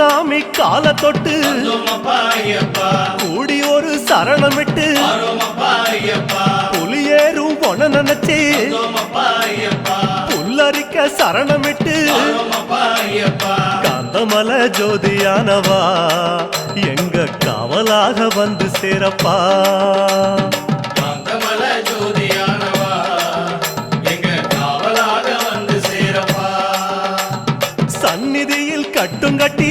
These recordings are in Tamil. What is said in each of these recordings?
குருசாமி கால தொட்டு கூடி ஒரு சரணமிட்டு வரோமப்பா ஐயப்பா புலியேறும் பொன நினைச்சு புல்லரிக்க சரணமிட்டு காந்தமல ஜோதியானவா எங்க காவலாக வந்து சேரப்பா. கட்டும் கட்டி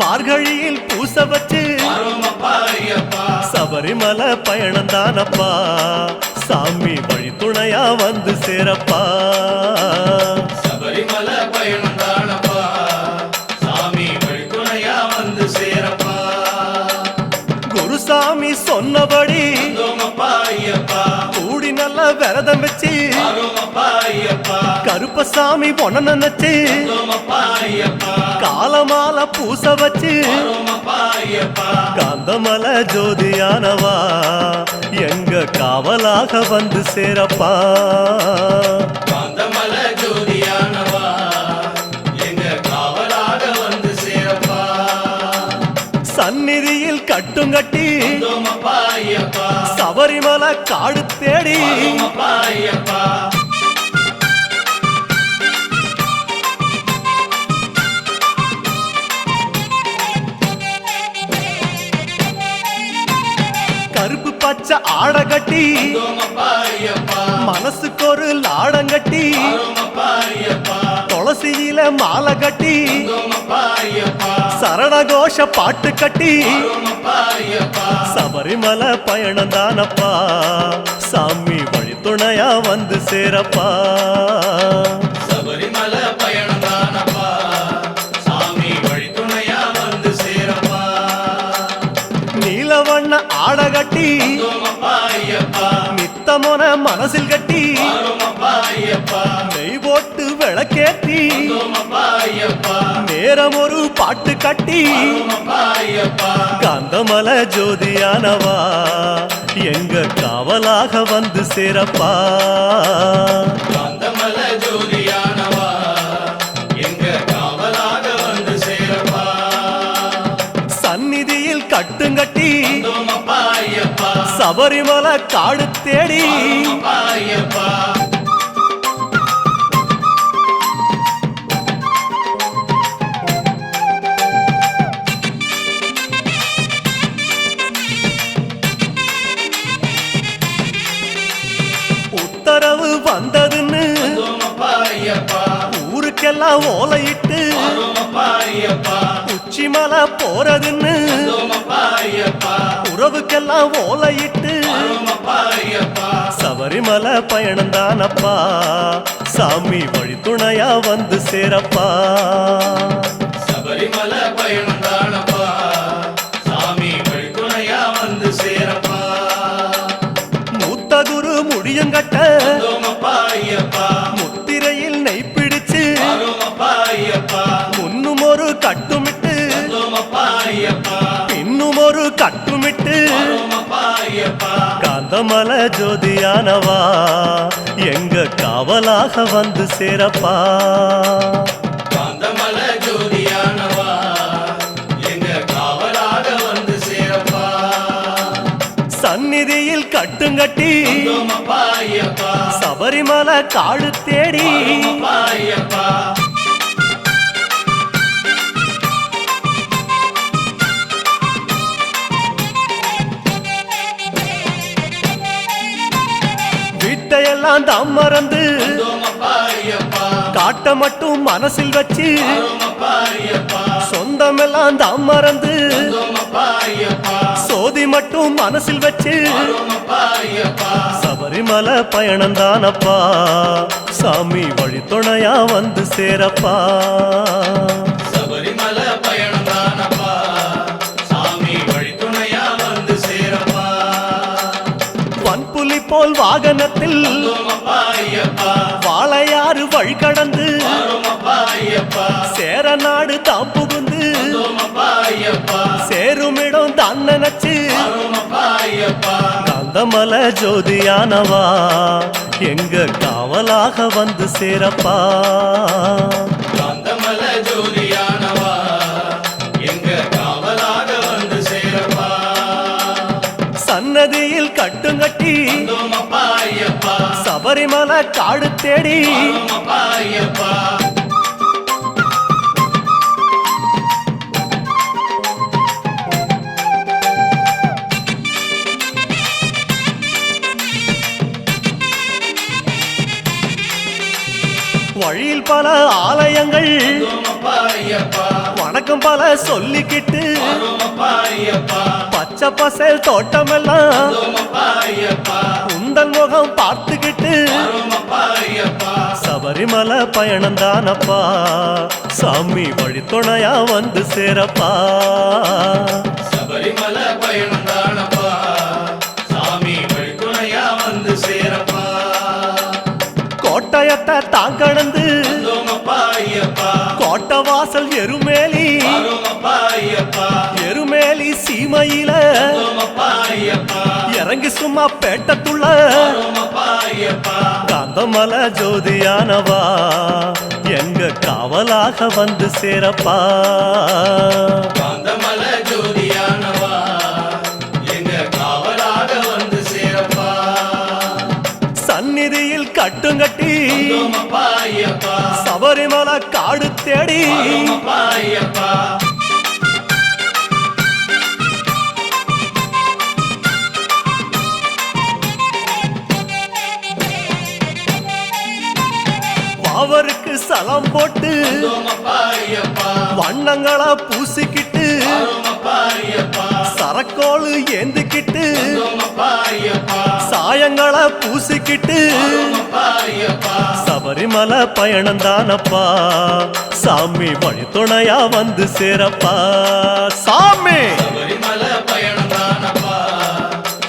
மார்கழியில் பூச வச்சு சபரிமலை பயணம் தானப்பா. சாமி வழி துணையா வந்து சேரப்பா. கருப்பசாமி பொண்ண நினைச்சு காலமால பூச வச்சு. காந்தமல ஜோதியானவா. எங்க காவலாக வந்து சேரப்பா. காந்தமல ஜோதியானவா. எங்க காவலாக வந்து சேரப்பா. சந்நிதியில் கட்டும் கட்டி. சபரிமலை காடு தேடி. மாலை கட்டி சரணகோஷ பாட்டு கட்டி சபரிமலை பயணம் தானப்பா. சாமி வழி துணையா வந்து சேரப்பா. சபரிமலை பயணம் தானப்பா. சாமி வழித்துணையா வந்து சேரப்பா. நீலவண்ண ஆட கட்டி வந்தோமப்பா ஐயப்பா நித்தமொன மனசில் கட்டி நெய் போட்டு விளக்கேத்தி நேரம் ஒரு பாட்டு கட்டி. காந்தமல ஜோதியானவா எங்க காவலாக வந்து சேரப்பா. காந்தமல ஜோதியானவா எங்க காவலாக வந்து சேரப்பா. சந்நிதியில் கட்டுங்கட்டி. சபரிமலை காடு தேடி. உச்சிமலை போறதுன்னு. உறவுக்கெல்லாம் ஓலையிட்டு சபரிமலை பயணம் தானப்பா சாமி வழி துணையா வந்து சேரப்பா. காந்தமல ஜோதியானவா? எங்க காவலாக வந்து சேரப்பா? காந்தமல ஜோதியானவா? எங்க காவலாக வந்து சேரப்பா? சந்நிதியில் கட்டுங்கட்டி சபரிமலை காடு தேடி சொந்தமெல்லாம் தம் மறந்து காட்ட மட்டும் மனசில் வச்சு ஐயப்பா சொந்தமெல்லாம் தம் மறந்து சோதி மட்டும் மனசில் வச்சு சபரிமலை பயணம் தானப்பா. சாமி வழித்துணையா வந்து சேரப்பா. கடந்து சேர நாடு தான் புகுந்து சேருமிடம் தான் நினைச்சு கந்தமல ஜோதியானவா? எங்க காவலாக வந்து சேரப்பா? கட்டும் கட்டி சபரிமலை காடு தேடி வழியில் பல ஆலயங்கள் ஐயப்பா வணக்கம் பல சொல்லிக்கிட்டு. பச்சை பசேல் தோட்டமெல்லாம் உந்தல் முகம் பார்த்துக்கிட்டு. சபரிமலை பயணம் தானப்பா. சாமி வழித்துணையா வந்து சேரப்பா. சபரிமலை பயணம் தானப்பா. சாமி வழித்துணையா வந்து சேரப்பா. கோட்டயத்தை தான் கடந்து வந்தோமப்பா ஐயப்பா. கோட்டை வாசல் எருமேலி ஐயப்பா இறங்கி சும்மா பேட்டத்துள்ள. காந்தமல ஜோதியானவா. எங்க காவலாக வந்து சேரப்பா. காந்தமல ஜோதியானவா. எங்க காவலாக வந்து சேரப்பா. சந்நிதியில் கட்டுங்கட்டி சபரிமலை காடு தேடி. வரோமப்பா போட்டு வண்ணங்களா பூசிக்கிட்டு சரக்கோளு ஏந்திக்கிட்டு சாயங்களா பூசிக்கிட்டு சபரிமலை பயணம் தானப்பா. சாமி வழித்துணையா வந்து சேரப்பா. சாமி! சபரிமலை பயணம் தானப்பா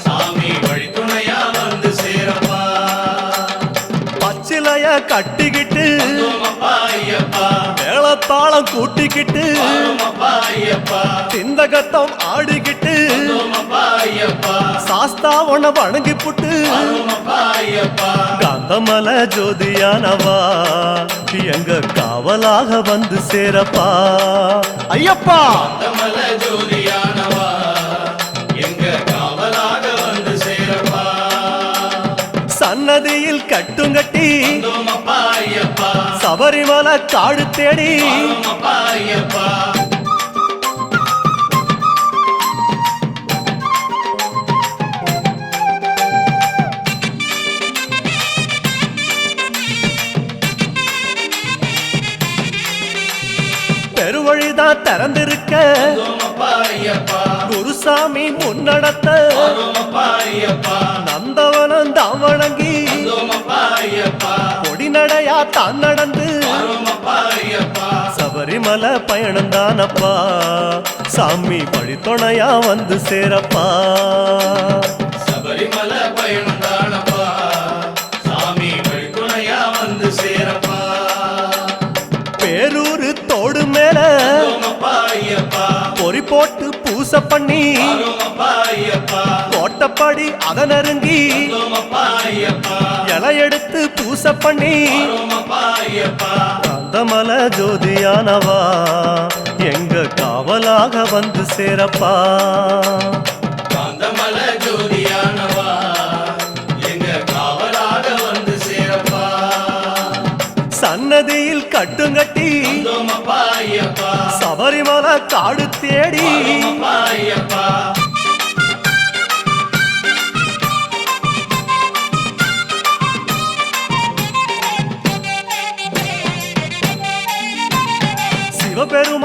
சாமி கட்டிக்கிட்டு மேளத்தாளம் கூட்டிக்கிட்டு சிந்தகத்தம் ஆடிக்கிட்டு ஐயப்பா. சாஸ்தாவன வணங்கி புட்டு காந்தமல ஜோதியானவா. எங்க காவலாக வந்து சேரப்பா. ஐயப்பா. காந்தமல ஜோதியானவா. எங்க காவலாக வந்து சேரப்பா. சன்னதியில் கட்டுங்கட்டி சபரிமலை காடு தேடி. பெருவழிதான் திறந்திருக்க. குருசாமி முன்னடத்த. நந்தவனம் தான் வணங்கி தான் நடந்து. சபரிமலை பயணம் தானப்பா. சாமி வழித்துணையா வந்து சேரப்பா. சபரிமலை பயணம் தானப்பா. சாமி வழித்துணையா வந்து சேரப்பா. பேரூரு தோடு மேல பொறி போட்டு பூசை பண்ணி கோட்டப்படி அதை நெருங்கி இலை எடுத்து பூசை பண்ணி. காந்தமல ஜோதியானவா எங்க காவலாக வந்து சேரப்பா. காந்தமல ஜோதியானவா எங்க காவலாக வந்து சேரப்பா. சன்னதியில் கட்டுங்கட்டி. சபரிமலை காடு தேடி.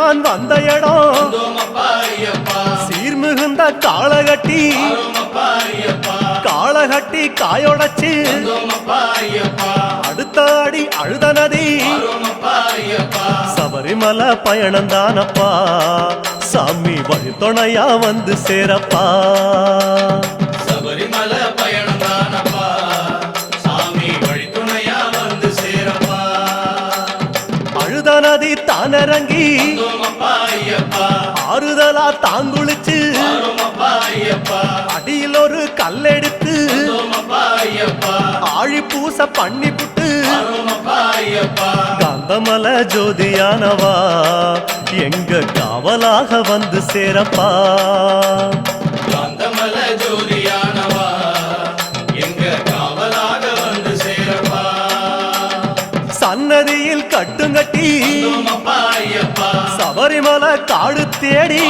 ஐயப்பா வந்த இடம். சீர்மிகுந்த ஐயப்பா காளகட்டி காயொடச்சு. அடுத்த அடி அழுத நதி. சபரிமலை பயணந்தானப்பா சாமி வழித்துணையா வந்து சேரப்பா. சபரிமலை பயணம் தானப்பா. சாமி வழித்துணையா வந்து சேரப்பா. அழுத நதி தானிறங்கி. ஆறுதலா தாங்குளிச்சு அடியில் ஒரு கல்லெடுத்து ஆழி பூச பண்ணி புட்டு காந்தமல ஜோதியானவா எங்க காவலாக வந்து சேரப்பா? காந்தமல ஜோதியானவா எங்க காவலாக வந்து சேரப்பா? சன்னதியில் கட்டுங்கட்டி சபரிமலை காடு தேடி.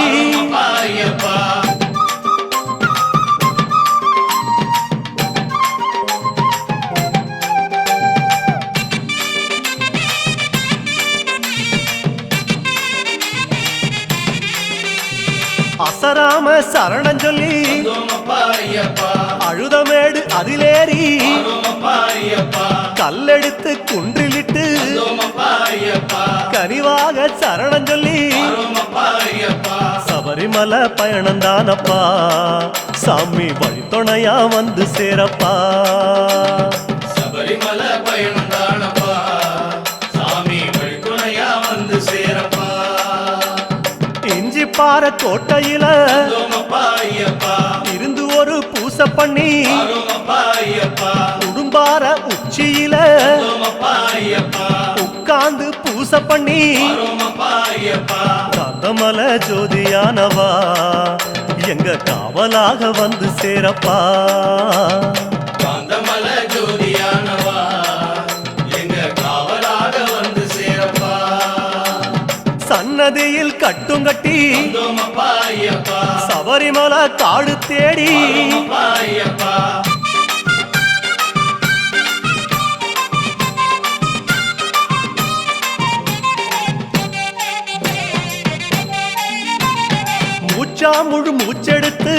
அசராம சரணம் சொல்லி அழுதமேடு அதிலேறி கல்லெடுத்து குன்றிலிட்டு கனிவாக சரணம் சொல்லி சபரிமலை பயணந்தானப்பா சாமி வழித்துணையா வந்து சேரப்பா. சபரிமலை பயணம் தானப்பா. சாமி வழித்துணையா வந்து சேரப்பா. இஞ்சி பாற கோட்டையில இருந்து ஒரு பூசை பண்ணி உடும்பார உச்சியில உட்கார்ந்து பூசை பண்ணி. காந்தமல ஜோதியானவா எங்க காவலாக வந்து சேரப்பா. காந்தமல ஜோதியானவா எங்க காவலாக வந்து சேரப்பா. சன்னதியில் வந்தோமப்பா ஐயப்பா சபரிமலை காடு தேடி. மூச்சா முழு மூச்செடுத்து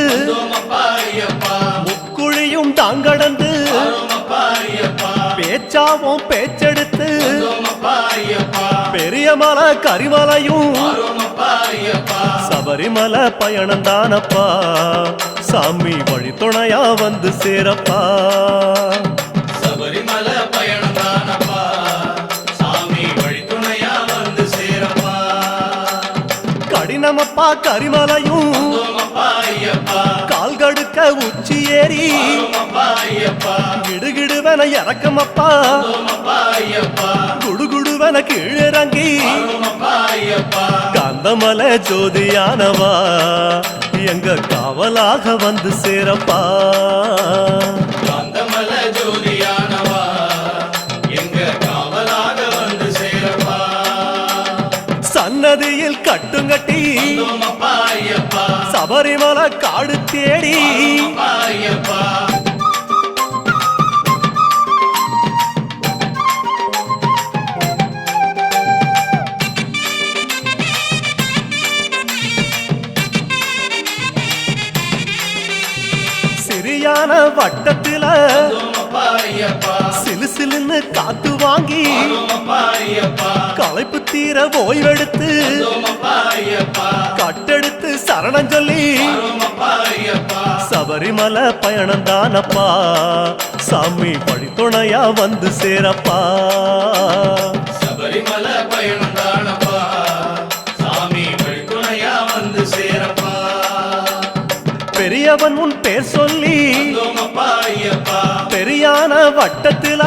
முக்குழியும் தாங்கடந்து பேச்சாவும் பேச்செடுத்து வந்தோமப்பா ஐயப்பா பெரிய மலை கரிமலையும் சபரிமலை பயணம் தானப்பா சாமி வழித்துணையா வந்து சேரப்பா. சபரிமலை பயணம் தானப்பா சாமி வழித்துணையா வந்து சேரப்பா. கடினமப்பா கரிமலையும் உச்சி ஏறி. கிடுகிடுவன இறக்கமப்பா. குடுகுடுவன கீழிறங்கி. காந்தமல ஜோதியானவா. எங்க காவலாக வந்து சேரப்பா. சன்னதியில் கட்டுங்கட்டி சபரிமலை காடு தேடி. வரோமப்பா சிறியான வட்டத்தில களைப்பு தீர ஓய்வெடுத்து கட்டெடுத்து சரணம் சொல்லி சபரிமலை பயணம் தானப்பா. சாமி வழித்துணையா வந்து சேரப்பா. சபரிமலை பயணம் தானப்பா. சாமி வழித்துணையா வந்து சேரப்பா. பெரியவன் உன் பேர் சொல்லி பெரியான வட்டத்தில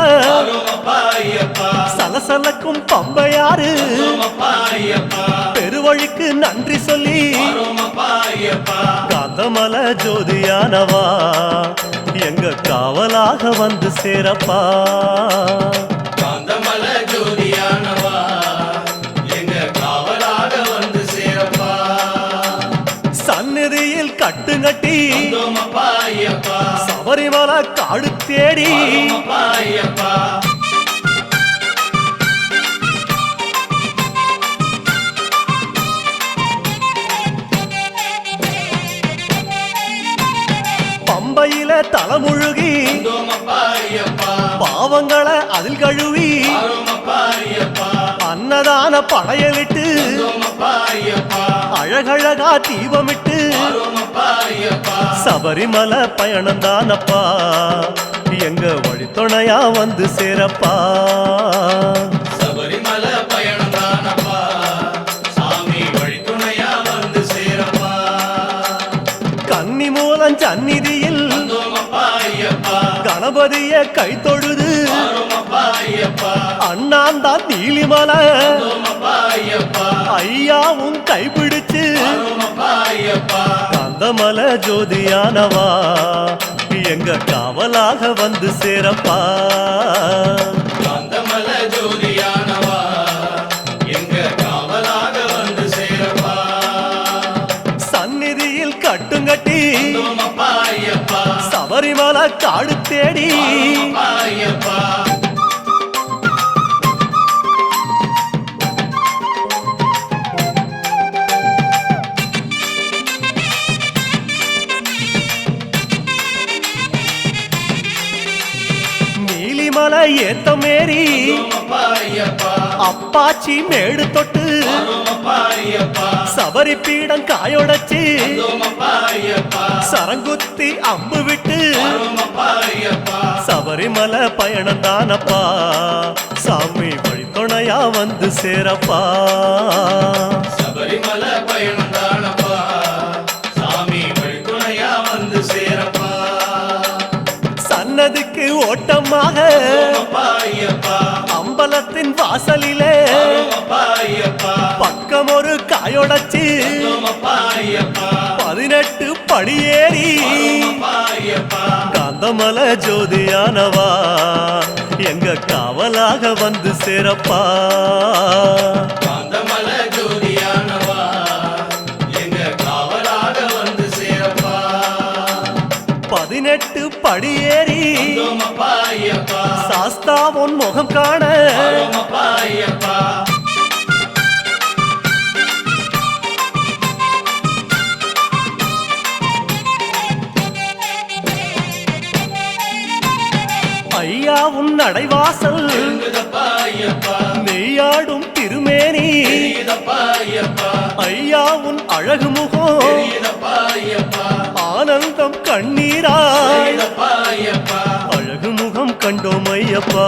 சலசலக்கும் பம்பையாறு. பெருவழிக்கு நன்றி சொல்லி காந்தமல ஜோதியானவா. எங்க காவலாக வந்து சேரப்பா. காந்தமல ஜோதியானவா. எங்க காவலாக வந்து சேரப்பா. சந்நிதியில் ஐயப்பா சபரிமலை காடு தேடி. தலைமுழுகி பாவங்களை அதில் கழுவி அன்னதான படையலிட்டு அழகழகா தீபமிட்டு சபரிமலை பயணம் தானப்பா. எங்க வழித்துணையா வந்து சேரப்பா. சபரிமலை கணபதிய கை தொழுது. அண்ணாந்தான் நீலிமலை. ஐயாவும் ஐயப்பா கந்தமல ஜோதியானவா. எங்க காவலாக வந்து சேரப்பா. காந்தமல ஜோதியானவா. எங்க காவலாக வந்து சேரப்பா. சந்நிதியில் கட்டுங்கட்டி. சபரிமலை காடு தேடி நீலிமலை ஏத்த மேரி அப்பாச்சி மேடு தொட்டு சபரி பீடம் காயொடச்சு சரங்குத்தி அம்பு விட்டு சபரிமலை பயணம் தானப்பா. சாமி வழித்துணையா வந்து சேரப்பா. சபரிமலை பயணம் தானப்பா. சாமி வழித்துணையா வந்து சேரப்பா. சன்னதிக்கு ஓட்டமாக அம்பலத்தின் வாசலிலே பக்கம் ஒரு காயொடச்சு பதினெட்டு படியேறி காந்தமல ஜோதியானவா எங்க காவலாக வந்து சேரப்பா. காந்தமல ஜோதியானவா எங்க காவலாக வந்து சேரப்பா. பதினெட்டு ஐயப்பா சாஸ்தா உன் முகம் காண. ஐயா உன் ஐயப்பா நெய்யாடும் திருமேனி. ஐயப்பா ஐயா உன் அழகு முகம். ஆனந்தம் கண்ணீராய். அழகு முகம் கண்டோம் ஐயப்பா.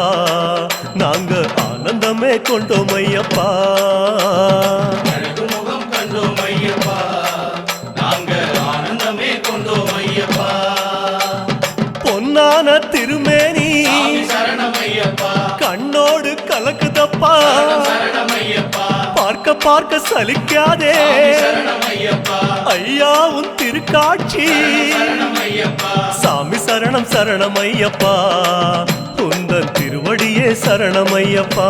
நாங்க ஆனந்தமே கொண்டோம் ஐயப்பா. அழகு முகம் கலக்குதப்பா ஐயப்பா பார்க்க பார்க்க சலிக்காதே. ஐயா உன் திருக்காட்சி. சாமி சரணம் சரணம் ஐயப்பா உந்தன் திருவடியே சரணம் ஐயப்பா